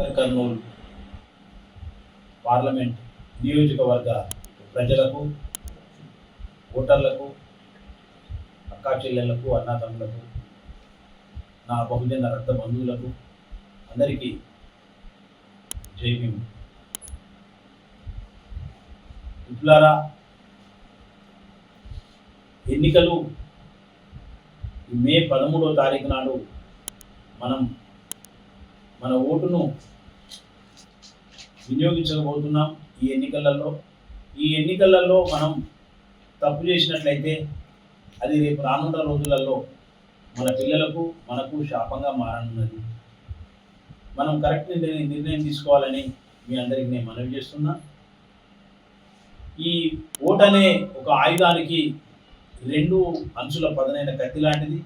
Nagar Kurnool parliament నియోజకవర్గ ప్రజలకు ఓటర్లకు అక్కా చెల్లెళ్ళకు అన్నాతమ్ములకు నా బహుజన రక్త బంధువులకు అందరికీ జై భీమ్. ఇట్లారా ఎన్నికలు మే పదమూడో తారీఖు నాడు మనం మన ఓటును వినియోగించకపోతున్నాం ఈ ఎన్నికలలో. ఈ ఎన్నికలలో మనం తప్పు చేసినట్లయితే అది రేపు రానున్న రోజులలో మన పిల్లలకు మనకు శాపంగా మారనున్నది. మనం కరెక్ట్ నిర్ణయం తీసుకోవాలని మీ అందరికీ నేను మనవి చేస్తున్నా. ఈ ఓట్ అనే ఒక ఆయుధానికి రెండు అంచుల పదనైన కత్తి లాంటిది.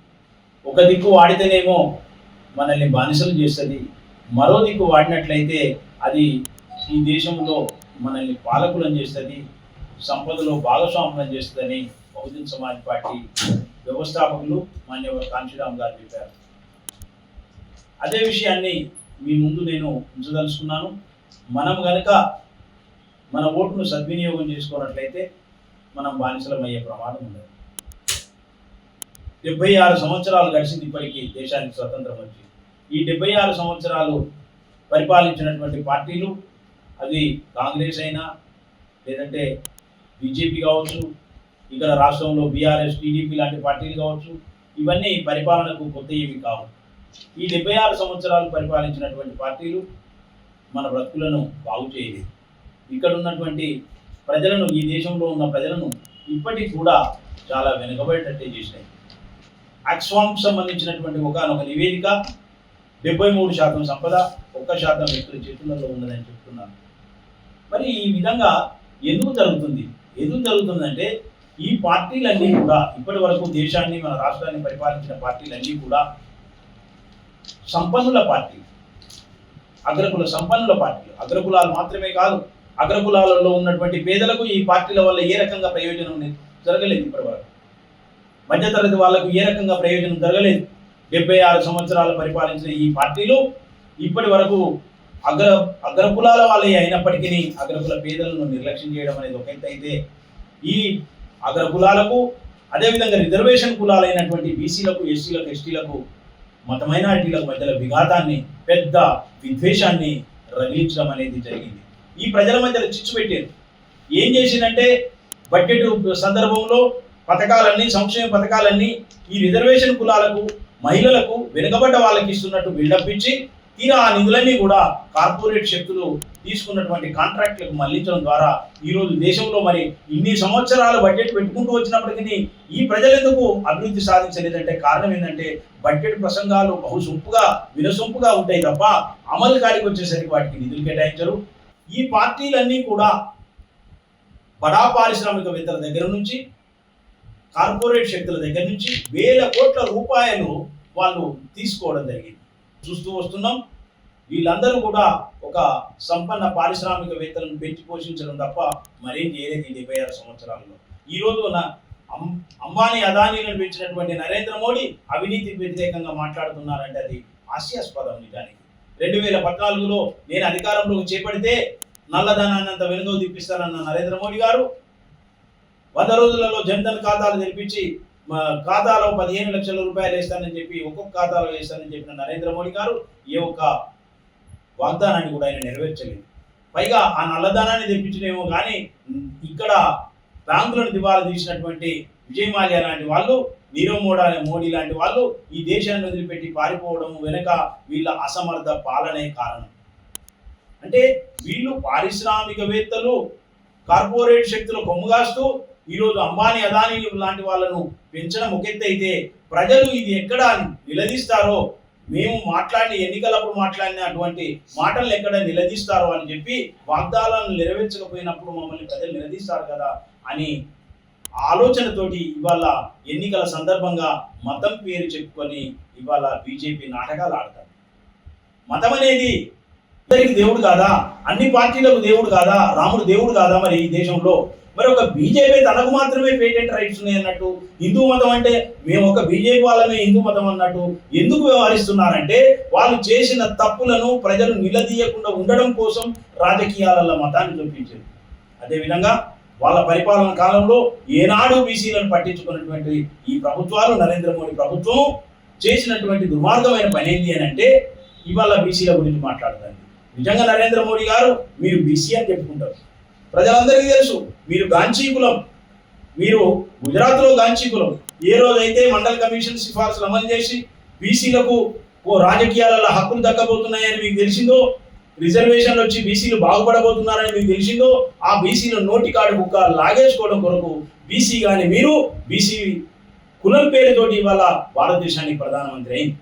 ఒక దిక్కు వాడితేనేమో మనల్ని బానిసలు చేస్తుంది. మరో దిక్కు వాడినట్లయితే అది ఈ దేశంలో మనల్ని పాలకులను చేస్తుంది సంపదలో భాగస్వాములను చేస్తుందని బహుజన్ సమాజ్ పార్టీ వ్యవస్థాపకులు మాన్యవర్ కాంశీరామ్ గారు చెప్పారు. అదే విషయాన్ని మీ ముందు నేను ఉంచదలుచుకున్నాను. మనం గనక మన ఓటును సద్వినియోగం చేసుకున్నట్లయితే మనం బానిసలమయ్యే ప్రమాదం ఉండదు. డెబ్బై ఆరు సంవత్సరాలు గడిచింది ఇప్పటికీ దేశానికి స్వతంత్రం వచ్చి ఈ డెబ్బై ఆరు సంవత్సరాలు పరిపాలించినటువంటి పార్టీలు అది కాంగ్రెస్ అయినా లేదంటే బీజేపీ కావచ్చు ఇక్కడ రాష్ట్రంలో బీఆర్ఎస్ టీడీపీ లాంటి పార్టీలు కావచ్చు ఇవన్నీ పరిపాలనకు కొత్త ఏమి కావు. ఈ డెబ్బై ఆరు సంవత్సరాలు పరిపాలించినటువంటి పార్టీలు మన బ్రతుకులను బాగు చేయలేదు. ఇక్కడ ఉన్నటువంటి ప్రజలను ఈ దేశంలో ఉన్న ప్రజలను ఇప్పటికి కూడా చాలా వెనుకబడేటట్టే చేసినాయి అక్స్వామ్కి సంబంధించినటువంటి ఒకనొక నివేదిక డెబ్బై మూడు శాతం సంపద ఒక్క శాతం వ్యక్తుల చేతులలో ఉన్నదని చెప్తున్నాను మరి ఈ విధంగా ఎందుకు జరుగుతుంది? ఎందుకు జరుగుతుందంటే ఈ పార్టీలన్నీ కూడా ఇప్పటి వరకు దేశాన్ని మన రాష్ట్రాన్ని పరిపాలించిన పార్టీలన్నీ కూడా సంపన్నుల పార్టీ. అగ్రకుల సంపన్నుల పార్టీ. అగ్రకులాలు మాత్రమే కాదు అగ్రకులాలలో ఉన్నటువంటి పేదలకు ఈ పార్టీల వల్ల ఏ రకంగా ప్రయోజనం జరగలేదు ఇప్పటి వరకు. మధ్యతరగతి వాళ్ళకు ఏ రకంగా ప్రయోజనం జరగలేదు. డెబ్బై ఆరు సంవత్సరాలు పరిపాలించిన ఈ పార్టీలు ఇప్పటి వరకు అగ్ర అగ్రకులాల వాళ్ళే అయినప్పటికీ అగ్రకుల పేదలను నిర్లక్ష్యం చేయడం అనేది ఒక అయితే ఈ అగ్రకులాలకు అదేవిధంగా రిజర్వేషన్ కులాలైనటువంటి బీసీలకు ఎస్సీలకు ఎస్టీలకు మత మైనారిటీలకు మధ్యలో విఘాతాన్ని పెద్ద విద్వేషాన్ని రగిలించడం అనేది జరిగింది. ఈ ప్రజల మధ్యలో చిచ్చు పెట్టారు. ఏం చేసిందంటే బడ్జెట్ సందర్భంలో పథకాలన్నీ సంక్షేమ పథకాలన్నీ ఈ రిజర్వేషన్ కులాలకు మహిళలకు వెనుకబడ్డ వాళ్ళకి ఇస్తున్నట్టు బిల్డప్ ఇచ్చి తీరా ఆ నిధులన్నీ కూడా కార్పొరేట్ శక్తులు తీసుకున్నటువంటి కాంట్రాక్టులకు మళ్ళించడం ద్వారా ఈరోజు దేశంలో మరి ఇన్ని సంవత్సరాలు బడ్జెట్ పెట్టుకుంటూ వచ్చినప్పటికీ ఈ ప్రజలెందుకు అభివృద్ధి సాధించలేదంటే కారణం ఏంటంటే బడ్జెట్ ప్రసంగాలు బహుసొంపుగా వినసొంపుగా ఉంటాయి తప్ప అమలు కాడికి వచ్చేసరికి వాటికి నిధులు కేటాయించరు. ఈ పార్టీలన్నీ కూడా బడా పారిశ్రామికవేత్తల దగ్గర నుంచి కార్పొరేట్ శక్తుల దగ్గర నుంచి వేల కోట్ల రూపాయలు వాళ్ళు తీసుకోవడం జరిగింది. చూస్తూ వస్తున్నాం. వీళ్ళందరూ కూడా ఒక సంపన్న పారిశ్రామికవేత్తలను పెంచి పోషించడం తప్ప మరేం చేయలేదు ఈ డెబ్బై ఆరు సంవత్సరాల్లో. ఈ రోజున అంబానీ అదానీలను పెంచినటువంటి నరేంద్ర మోడీ అవినీతికి వ్యతిరేకంగా మాట్లాడుతున్నారంటే అది హాస్యాస్పదం నిజానికి. రెండు వేల పద్నాలుగులో నేను అధికారంలోకి చేపడితే నల్లధనాన్ని అంత వెనుక తిప్పిస్తానన్న నరేంద్ర మోడీ గారు వంద రోజులలో జన్ధన్ ఖాతాలు తెరిపించి ఖాతాలో పదిహేను లక్షల రూపాయలు వేస్తానని చెప్పి ఒక్కొక్క ఖాతాలో వేస్తానని చెప్పిన నరేంద్ర మోడీ గారు ఏ ఒక్క వాగ్దానాన్ని కూడా ఆయన నెరవేర్చలేదు. పైగా ఆ నల్లధనాన్ని తెప్పించడేమో కానీ ఇక్కడ బ్యాంకులను దివాలా తీసినటువంటి విజయ్ మాల్యా లాంటి వాళ్ళు నీరవ్ మోడా మోడీ లాంటి వాళ్ళు ఈ దేశాన్ని వదిలిపెట్టి పారిపోవడం వెనుక వీళ్ళ అసమర్థ పాలనే కారణం. అంటే వీళ్ళు పారిశ్రామికవేత్తలు కార్పొరేట్ శక్తులు కొమ్ముగాస్తూ ఈరోజు అంబానీ అదానీ లాంటి వాళ్ళను పెంచడం ఒక ఎత్తు అయితే ప్రజలు ఇది ఎక్కడ నిలదీస్తారో మేము మాట్లాడిన ఎన్నికలప్పుడు మాట్లాడిన అటువంటి మాటలు ఎక్కడ నిలదీస్తారో అని చెప్పి వాగ్దానాలను నెరవేర్చకపోయినప్పుడు మమ్మల్ని ప్రజలు నిలదీస్తారు కదా అని ఆలోచనతోటి ఇవాళ ఎన్నికల సందర్భంగా మతం పేరు చెప్పుకొని ఇవాళ బీజేపీ నాటకాలు ఆడతారు. మతం అనేది అందరికి దేవుడు కాదా? అన్ని పార్టీలకు దేవుడు కాదా? రాముడు దేవుడు కాదా మరి ఈ దేశంలో? మరి ఒక బీజేపీ తనకు మాత్రమే పేటెంట్ రైట్స్ ఉన్నాయి అన్నట్టు హిందూ మతం అంటే మేము ఒక బీజేపీ వాళ్ళమే హిందూ మతం అన్నట్టు ఎందుకు వ్యవహరిస్తున్నారంటే వాళ్ళు చేసిన తప్పులను ప్రజలు నిలదీయకుండా ఉండడం కోసం రాజకీయాలలో మతాన్ని చూపించారు. అదేవిధంగా వాళ్ళ పరిపాలన కాలంలో ఏనాడు బీసీలను పట్టించుకున్నటువంటి ఈ ప్రభుత్వాలు నరేంద్ర మోడీ ప్రభుత్వం చేసినటువంటి దుర్మార్గమైన పని ఏంటి అని అంటే ఇవాళ బీసీల గురించి మాట్లాడుతుంది. నిజంగా నరేంద్ర మోడీ గారు మీరు బీసీ అని చెప్పుకుంటారు. ప్రజలందరికీ తెలుసు మీరు గాంచీ కులం. మీరు గుజరాత్లో గాంచీ కులం. ఏ రోజైతే మండల్ కమిషన్ సిఫార్సులు అమలు చేసి బీసీలకు ఓ రాజకీయాలలో హక్కులు దక్కబోతున్నాయని మీకు తెలిసిందో రిజర్వేషన్లు వచ్చి బీసీలు బాగుపడబోతున్నారని మీకు తెలిసిందో ఆ బీసీల నోటి కాడు బుక్క లాగేసుకోవడం కొరకు బీసీ కానీ మీరు బీసీ కులం పేరుతోటి ఇవాళ భారతదేశానికి ప్రధానమంత్రి అయింది.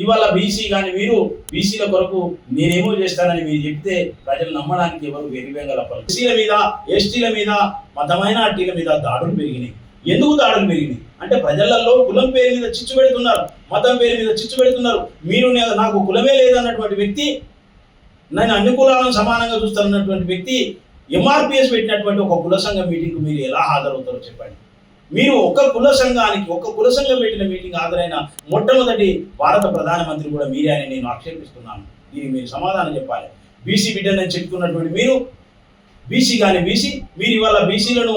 ఇవాళ బీసీ కానీ మీరు బీసీల కొరకు నేనేమో చేస్తానని మీరు చెప్తే ప్రజలు నమ్మడానికి ఎవరు వెరివేగలపరు బీసీల మీద ఎస్టీల మీద మతమైన అట్టీల మీద దాడులు పెరిగినాయి. ఎందుకు దాడులు పెరిగినాయి? అంటే ప్రజలలో కులం పేరు మీద చిచ్చు పెడుతున్నారు మతం పేరు మీద చిచ్చు పెడుతున్నారు. మీరు నాకు కులమే లేదన్నటువంటి వ్యక్తి నేను అన్ని కులాలను సమానంగా చూస్తానన్నటువంటి వ్యక్తి ఎంఆర్పిఎస్ పెట్టినటువంటి ఒక కుల సంఘం మీటింగ్కు మీరు ఎలా హాజరవుతారో చెప్పండి. మీరు ఒక కుల సంఘానికి ఒక కుల సంఘం పెట్టిన మీటింగ్ హాజరైన మొట్టమొదటి భారత ప్రధానమంత్రి కూడా మీరే అని నేను ఆక్షేపిస్తున్నాను. దీనికి మీరు సమాధానం చెప్పాలి. బీసీ బిడ్డనని చెప్పుకున్నటువంటి మీరు బీసీ కానీ బీసీ మీరు ఇవాళ బీసీలను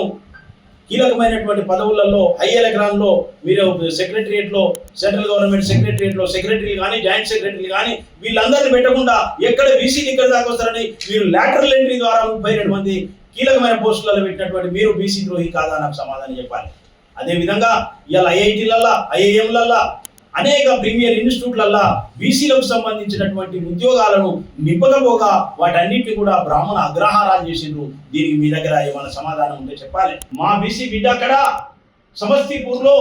కీలకమైనటువంటి పదవులలో హయ్యర్ ఎకరాల్లో మీరు సెక్రటరియట్లో సెంట్రల్ గవర్నమెంట్ సెక్రటరియట్లో సెక్రటరీ కానీ జాయింట్ సెక్రటరీ కానీ వీళ్ళందరినీ పెట్టకుండా ఎక్కడ బీసీలు ఇక్కడ దాకా వస్తారని మీరు లాటరల్ ఎంట్రీ ద్వారా ముప్పై రెండు మంది కీలకమైన పోస్టులలో పెట్టినటువంటి మీరు బీసీ ద్రోహి కాదా నాకు సమాధానం చెప్పాలి. అదేవిధంగా ఇవాళ ఐఐటీలల్లా ఐఐఎంలల్లా అనేక ప్రీమియర్ ఇన్స్టిట్యూట్లల్లా బీసీలకు సంబంధించినటువంటి ఉద్యోగాలను నింపకపోగా వాటన్నిటిని కూడా బ్రాహ్మణ అగ్రహారాలు చేసిండ్రు. దీనికి మీ దగ్గర ఏమైనా సమాధానం ఉంటే చెప్పాలి. మా బీసీ బిడ్డ అక్కడ సమస్తీపూర్లో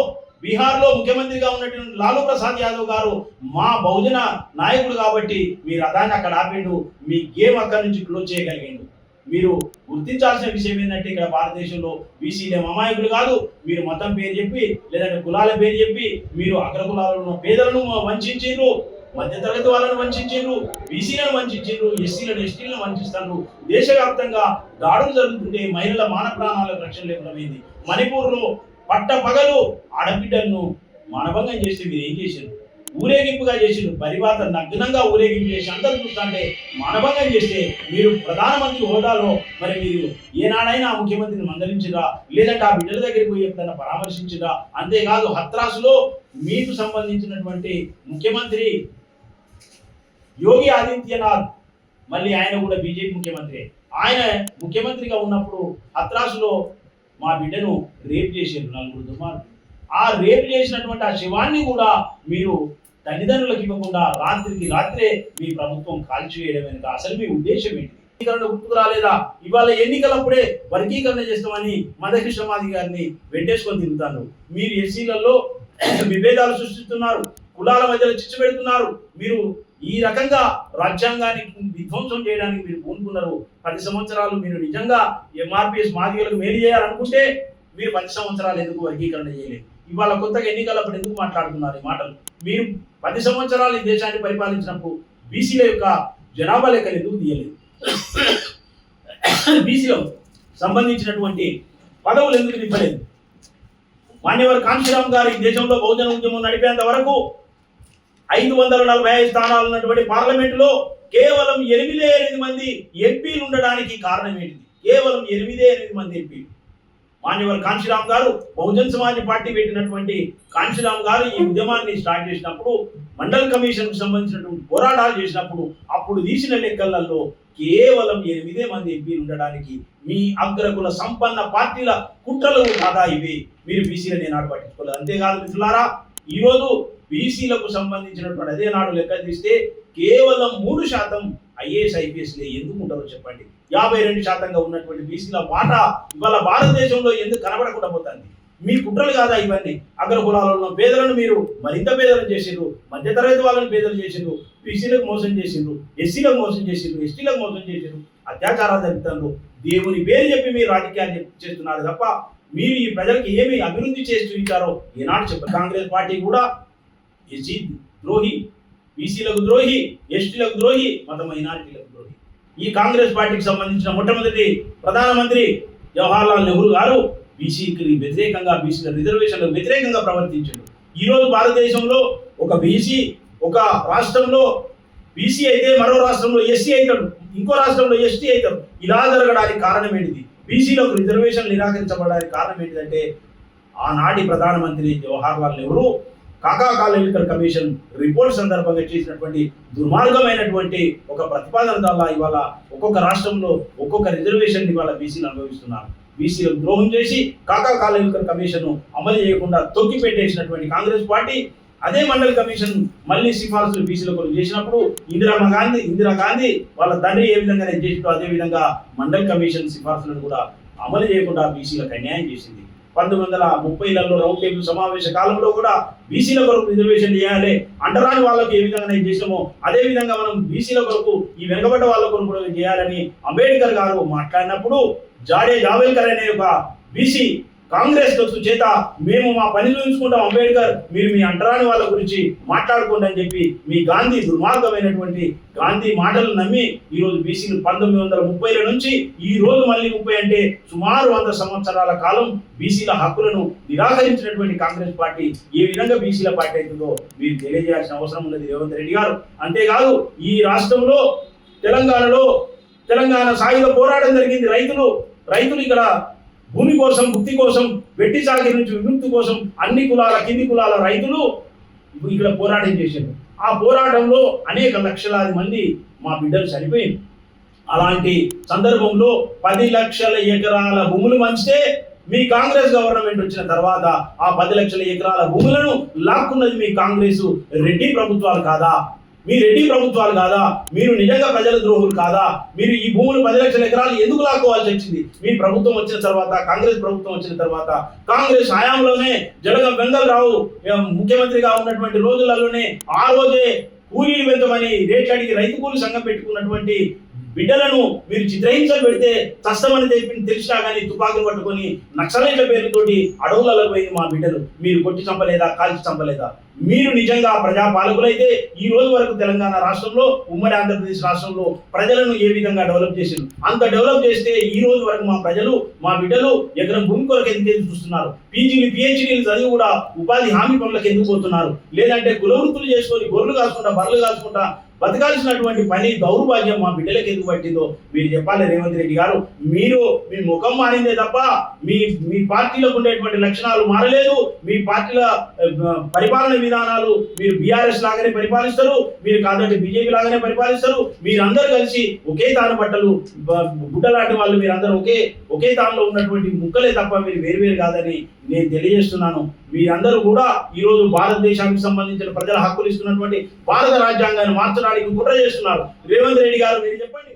బీహార్లో ముఖ్యమంత్రిగా ఉన్నటువంటి లాలూ ప్రసాద్ యాదవ్ గారు మా బహుజన నాయకుడు కాబట్టి మీరు రథాన్ని అక్కడ ఆపిండు. మీ గేమ్ అక్కడి నుంచి క్లోజ్ చేయగలిగిండు. మీరు గుర్తించాల్సిన విషయం ఏంటంటే ఇక్కడ భారతదేశంలో బీసీలే అమాయకులు కాదు. మీరు మతం పేరు చెప్పి లేదంటే కులాల పేరు చెప్పి మీరు అగ్ర కులాలలో ఉన్న పేదలను వంచిండ్రు మధ్యతరగతి వాళ్ళను వంచిండ్రు బీసీలను వంచిండ్రు ఎస్సీలను ఎస్టీలను వంచిస్తారు దేశవ్యాప్తంగా దాడులు జరుగుతుంటే మహిళల మాన ప్రాణాలకు రక్షణ లేకుండా పోయింది. మణిపూర్లో పట్ట పగలు ఆడబిడ్డలను మానభంగం చేస్తే మీరు ఏం చేశారు ఊరేగింపుగా చేసిండు. పరివాత నగ్నంగా ఊరేగింపు చేసి అందరూ చూస్తుంటే మానభంగం చేస్తే మీరు ప్రధానమంత్రి హోదాలో మరి మీరు ఏనాడైనా ముఖ్యమంత్రిని మందలించిరా? లేదంటే ఆ బిడ్డల దగ్గరికి పోయి ఎప్పుడైనా పరామర్శించిరా? అంతేకాదు హత్రాసులో మీకు సంబంధించినటువంటి ముఖ్యమంత్రి యోగి ఆదిత్యనాథ్ మళ్ళీ ఆయన కూడా బీజేపీ ముఖ్యమంత్రి. ఆయన ముఖ్యమంత్రిగా ఉన్నప్పుడు హత్రాసులో మా బిడ్డను రేప్ చేశారు నలుగురు దుర్మార్గులు. ఆ రేపు చేసినటువంటి ఆ శివాన్ని కూడా మీరు తల్లిదండ్రులకు ఇవ్వకుండా రాత్రికి రాత్రే మీ ప్రభుత్వం కాల్చివేయడం వెనుక అసలు మీ ఉద్దేశం ఏంటి? వర్గీకరణ గుర్తుకు రాలేదా? ఇవాళ ఎన్నికలప్పుడే వర్గీకరణ చేస్తామని మధకృష్ణమాది గారిని వెంటేసుకొని తిరుగుతారు. మీరు ఎస్సీలలో విభేదాలు సృష్టిస్తున్నారు కులాల మధ్యలో చిచ్చు పెడుతున్నారు. మీరు ఈ రకంగా రాజ్యాంగానికి విధ్వంసం చేయడానికి మీరు పూనుకున్నారు. పది సంవత్సరాలు మీరు నిజంగా ఎంఆర్పిఎస్ మాదిగలకు మేలు చేయాలనుకుంటే మీరు పది సంవత్సరాలు ఎందుకు వర్గీకరణ చేయలేదు? ఇవాళ కొత్తగా ఎన్నికలప్పుడు ఎందుకు మాట్లాడుతున్నారు ఈ మాటలు? మీరు పది సంవత్సరాలు ఈ దేశాన్ని పరిపాలించినప్పుడు బీసీల యొక్క జనాభా లెక్కలు ఎందుకు తీయలేదు? బీసీలో సంబంధించినటువంటి పదవులు ఎందుకు నింపలేదు? మాన్యవర్ కాంశీరామ్ గారు ఈ దేశంలో బహుజన ఉద్యమం నడిపేంత వరకు ఐదు వందల నలభై ఐదు స్థానాలు ఉన్నటువంటి పార్లమెంటులో కేవలం ఎనిమిదే ఎనిమిది మంది ఎంపీలు ఉండడానికి కారణం ఏంటిది కేవలం ఎనిమిదే ఎనిమిది మంది ఎంపీలు. మాన్యవర్ కాంశీరామ్ గారు బహుజన్ సమాజ్ పార్టీ పెట్టినటువంటి కాంశీరామ్ గారు ఈ ఉద్యమాన్ని స్టార్ట్ చేసినప్పుడు మండల్ కమిషన్కు సంబంధించినటువంటి పోరాటాలు చేసినప్పుడు అప్పుడు తీసిన లెక్కలలో కేవలం ఎనిమిదే మంది ఎంపీలు ఉండడానికి మీ అగ్రకుల సంపన్న పార్టీల కుట్రలు కాదా ఇవి? మీరు బీసీలను ఏనాడు పట్టించుకోలేదు. అంతేకాదు మిత్రులారా ఈరోజు బీసీలకు సంబంధించినటువంటి అదే నాడు లెక్క తీస్తే కేవలం మూడు శాతం ఐఏఎస్ ఐపీఎస్లే ఎందుకు ఉంటారో చెప్పండి. యాభై రెండు శాతంగా ఉన్నటువంటి బీసీల వాటా ఇవాళ భారతదేశంలో ఎందుకు కనబడకుండా పోతుంది? మీ కుట్రలు కాదా ఇవన్నీ? అగ్ర కులాలలో పేదలను మీరు మరింత పేదలను చేసిండ్రు మధ్యతరగతి వాళ్ళని పేదలు చేసిండ్రు బీసీలకు మోసం చేసిండ్రు ఎస్సీలకు మోసం చేసిండ్రు ఎస్టీలకు మోసం చేసిండ్రు అత్యాచారాలు జరుపుతారు దేవుని పేరు చెప్పి మీరు రాజకీయాలు చేస్తున్నారు తప్ప మీరు ఈ ప్రజలకు ఏమి అభివృద్ధి చేసి చూపించారో ఈనాడు చెప్పారు కాంగ్రెస్ పార్టీ కూడా ఎస్సీ ద్రోహి బీసీలకు ద్రోహి ఎస్టీలకు ద్రోహి మత మైనారిటీలకు ఈ కాంగ్రెస్ పార్టీకి సంబంధించిన మొట్టమొదటి ప్రధానమంత్రి జవహర్లాల్ నెహ్రూ గారు బీసీకి వ్యతిరేకంగా బీసీల రిజర్వేషన్లకు వ్యతిరేకంగా ప్రవర్తించాడు ఈరోజు భారతదేశంలో ఒక బీసీ ఒక రాష్ట్రంలో బీసీ అయితే మరో రాష్ట్రంలో ఎస్సీ అవుతాడు ఇంకో రాష్ట్రంలో ఎస్టీ అవుతాడు ఇలా జరగడానికి కారణం ఏంటిది? బీసీలకు రిజర్వేషన్ నిరాకరించబడడానికి కారణం ఏంటిదంటే ఆనాటి ప్రధానమంత్రి జవహర్లాల్ నెహ్రూ కాకా ఎన్నికల కమిషన్ రిపోర్ట్ సందర్భంగా చేసినటువంటి దుర్మార్గమైనటువంటి ఒక ప్రతిపాదన వల్ల ఇవాళ ఒక్కొక్క రాష్ట్రంలో ఒక్కొక్క రిజర్వేషన్ ఇవాళ బీసీలు అనుభవిస్తున్నారు. బీసీలకు ద్రోహం చేసి కాకా ఎన్నికల కమిషన్ అమలు చేయకుండా తొక్కి పెట్టేసినటువంటి కాంగ్రెస్ పార్టీ అదే మండలి కమిషన్ మళ్ళీ సిఫార్సులు బీసీల కొరకు చేసినప్పుడు ఇందిరామ గాంధీ ఇందిరా గాంధీ వాళ్ళ తండ్రి ఏ విధంగా చేసిందో అదే విధంగా మండలి కమిషన్ సిఫార్సులను కూడా అమలు చేయకుండా బీసీలకు అన్యాయం చేసింది. పంతొమ్మిది వందల ముప్పైలలో రౌండ్ టేబుల్ సమావేశ కాలంలో కూడా బీసీల కొరకు రిజర్వేషన్ చేయాలి అంటరాని వాళ్ళకు ఏ విధంగా నేను చేసామో అదే విధంగా మనం బీసీల కొరకు ఈ వెనుకబడ్డ వాళ్ళ కొరకు కూడా చేయాలని అంబేద్కర్ గారు మాట్లాడినప్పుడు జాడే జావేల్కర్ అనే ఒక బీసీ కాంగ్రెస్ దొత్తు చేత మేము మా పనిలో ఉంచుకుంటాం అంబేద్కర్ మీరు మీ అంటరాని వాళ్ళ గురించి మాట్లాడుకోండి అని చెప్పి మీ గాంధీ దుర్మార్గమైనటువంటి గాంధీ మాటలు నమ్మి ఈరోజు బీసీలు పంతొమ్మిది వందల ముప్పైల నుంచి ఈ రోజు మళ్ళీ ముప్పై అంటే సుమారు వంద సంవత్సరాల కాలం బీసీల హక్కులను నిరాకరించినటువంటి కాంగ్రెస్ పార్టీ ఏ విధంగా బీసీల పార్టీ అవుతుందో మీరు తెలియజేయాల్సిన అవసరం ఉన్నది రేవంత్ రెడ్డి గారు. అంతేకాదు ఈ రాష్ట్రంలో తెలంగాణలో తెలంగాణ సాయుధ పోరాటం జరిగింది. రైతులు రైతులు ఇక్కడ భూమి కోసం వృత్తి కోసం వెట్టి సాగి నుంచి విముక్తి కోసం అన్ని కులాల కింది కులాల రైతులు ఇక్కడ పోరాటం చేశారు. ఆ పోరాటంలో అనేక లక్షలాది మంది మా బిడ్డలు చనిపోయింది అలాంటి సందర్భంలో పది లక్షల ఎకరాల భూములు మంచితే మీ కాంగ్రెస్ గవర్నమెంట్ వచ్చిన తర్వాత ఆ పది లక్షల ఎకరాల భూములను లాక్కున్నది మీ కాంగ్రెస్ రెడ్డి ప్రభుత్వాలు కాదా? మీ రెడ్డి ప్రభుత్వాలు కాదా? మీరు నిజంగా ప్రజల ద్రోహులు కాదా? మీరు ఈ భూములు పది లక్షల ఎకరాలు ఎందుకు లాక్కోవాల్సి వచ్చింది? మీ ప్రభుత్వం వచ్చిన తర్వాత కాంగ్రెస్ ప్రభుత్వం వచ్చిన తర్వాత కాంగ్రెస్ హయాంలోనే జలగం వెంగళరావు ముఖ్యమంత్రిగా ఉన్నటువంటి రోజులలోనే ఆ రోజే కూలీలు పెంచమని రేట్లు అడిగి రైతు కూలి సంఘం పెట్టుకున్నటువంటి బిడ్డలను మీరు చిత్రహింసలు పెడితే కష్టమని చెప్పి తెలిసినా కానీ తుపాకులు పట్టుకొని నక్సలైట్ల పేరుతోటి అడవులలో పోయింది మా బిడ్డలు. మీరు కొట్టి చంపలేదా కాల్చి చంపలేదా? మీరు నిజంగా ప్రజా పాలకులైతే ఈ రోజు వరకు తెలంగాణ రాష్ట్రంలో ఉమ్మడి ఆంధ్రప్రదేశ్ రాష్ట్రంలో ప్రజలను ఏ విధంగా డెవలప్ చేసింది అంత డెవలప్ చేస్తే ఈ రోజు వరకు మా ప్రజలు మా బిడ్డలు ఎకరం భూమి కొరకు ఎందుకు చూస్తున్నారు? పీజీలు పిహెచ్డీలు చదివి కూడా ఉపాధి హామీ పనులకు ఎందుకు పోతున్నారు? లేదంటే కులవృత్తులు చేసుకొని గొర్రెలు కాసుకుంటా బర్రెలు కాసుకుంటా బతకాల్సినటువంటి పని దౌర్భాగ్యం మా బిడ్డలకు ఎందుకు పట్టిందో మీరు చెప్పాలి రేవంత్ రెడ్డి గారు. మీరు మీ ముఖం మారిందే తప్ప మీ మీ పార్టీలో ఉండేటువంటి లక్షణాలు మారలేదు. మీ పార్టీల పరిపాలన విధానాలు మీరు బీఆర్ఎస్ లాగానే పరిపాలిస్తారు. మీరు కాదంటే బీజేపీ లాగానే పరిపాలిస్తారు. మీరందరూ కలిసి ఒకే తాను బట్టలు గుడ్డలాంటి వాళ్ళు మీరందరూ ఒకే ఒకే తానులో ఉన్నటువంటి ముక్కలే తప్ప మీరు వేరు వేరు కాదని నేను తెలియజేస్తున్నాను. మీరందరూ కూడా ఈ రోజు భారతదేశానికి సంబంధించిన ప్రజల హక్కులు ఇస్తున్నటువంటి భారత రాజ్యాంగాన్ని మార్చడానికి కుట్ర చేస్తున్నారు. రేవంత్ రెడ్డి గారు మీరు చెప్పండి.